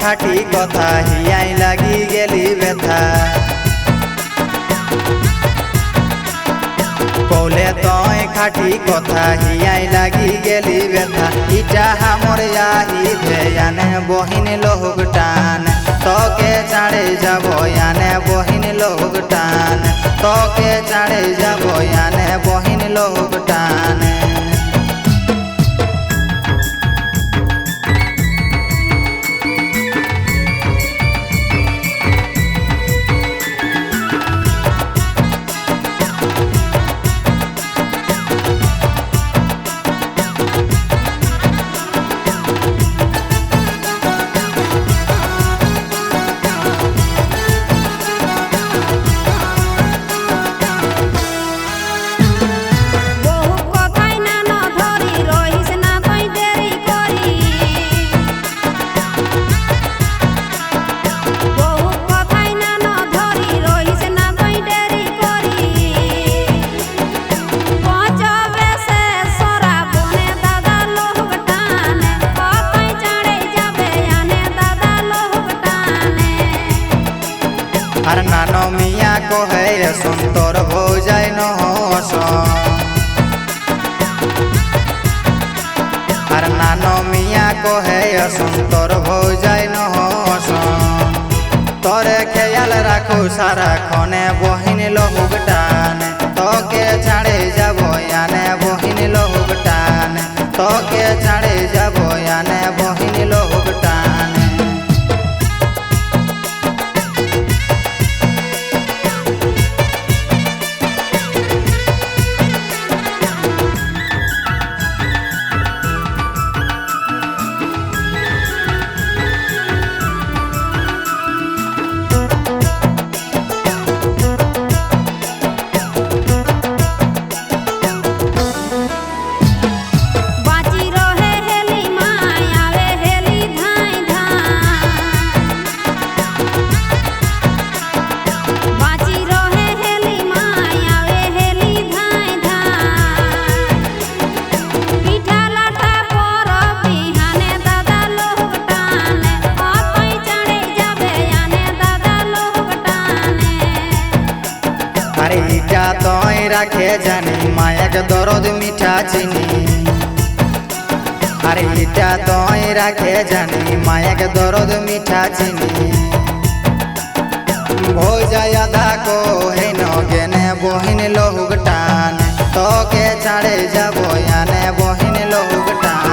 খাটি কথা, হিয়াই লাগি গেলি ব্যথা। কৌলে তয় খাটি কথা, হিয়াই লাগি গেলি ব্যথা। ইটা হামর আহি ভেয়ানে বহিন লোক টান। তোকে চাড়ে যাব ইয়ানে বহিন লোক টান। তোকে চাড়ে যাব ইয়ানে বহিন লোক মিয়া কহে সুন্দর হো নহস আর নান মিয়া কহে, সুন্দর হো নহস তরে খেয়াল রাখো সারা খনে বহিন লোক তয় রাখে জানি মায়াক দরদ মিঠা চিনি। আরে ইটা তয় রাখে জানি? মায়াক দরদ মিঠা চিনি। ভোজায় আধা কো গেনে বহিন লোক টান। তোকে ছাড়ে যাব, আনে বহিন লোক টান।